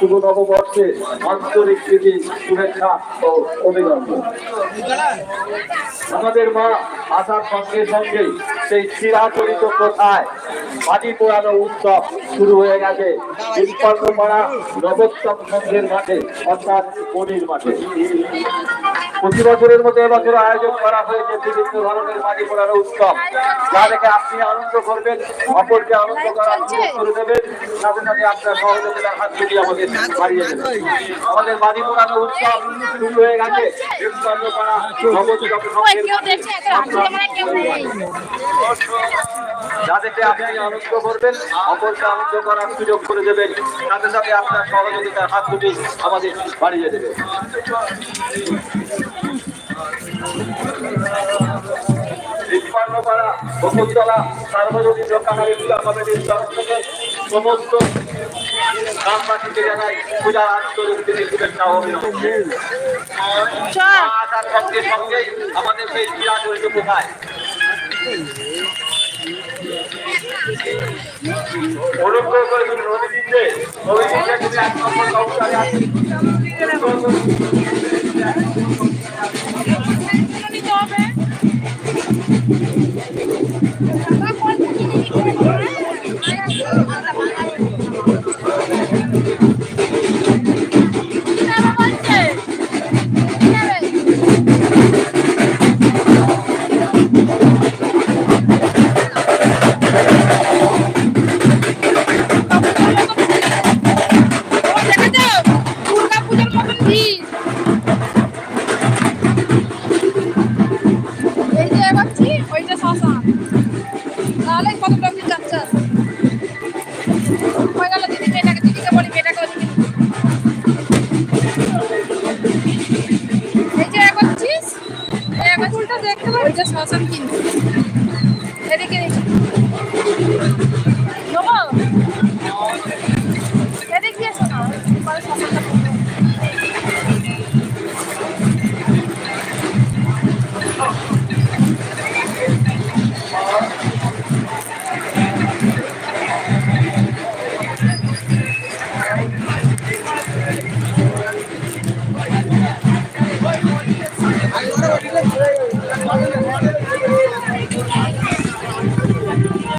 শুভ নববর্ষে আন্তরিক প্রীতি, শুভেচ্ছা ও অভিনন্দন। আমাদের মা আসার সঙ্গে সঙ্গে সেই চিরাচরিত প্রথায় মাটি পোড়ানো উৎসব শুরু হয়ে গেছে। নবোত্তম সংঘের মাঠে, অর্থাৎ মনির মাঠে। প্রতি বছরের মতো এবছর আয়োজন করা হয়েছে বিভিন্ন ধরনের মাটি পোড়ানো উৎসব। যা দেখে আপনি আনন্দ করবেন অপরকে আনন্দ করার সুযোগ করে দেবেন। সাথে সাথে আপনার সহযোগিতার হাত থেকে আমাদের বাড়িয়ে দেবেন। আমাদের মাটি পোড়ানো উৎসব শুরু হয়ে গেছে। উৎপন্ন করা নবোত্তম ওই সংঘের কেউ মাঠে। দেখছে এত হাসি মানে কেউ নেই। যা দেখে আপনি আনন্দ করবেন অপরকে আনন্দ করার সুযোগ করে দেবেন। সাথে সাথে আপনার সহযোগিতার হাত দুটি আমাদের বাড়িয়ে দেবেন। করা বকুলতলা সার্বজনীন রক্ষাকারী পূজা কমিটির তরফ থেকে সমস্ত গ্রামবাসীকে জানাই পূজার আন্তরিক শুভেচ্ছা সঙ্গে সঙ্গে আমাদের অনুগ্রহ করে তুমি নদী দিচ্ছে নদী। দেখতে পাবি ওইটা শ্মশান কিন্তু। এদিকে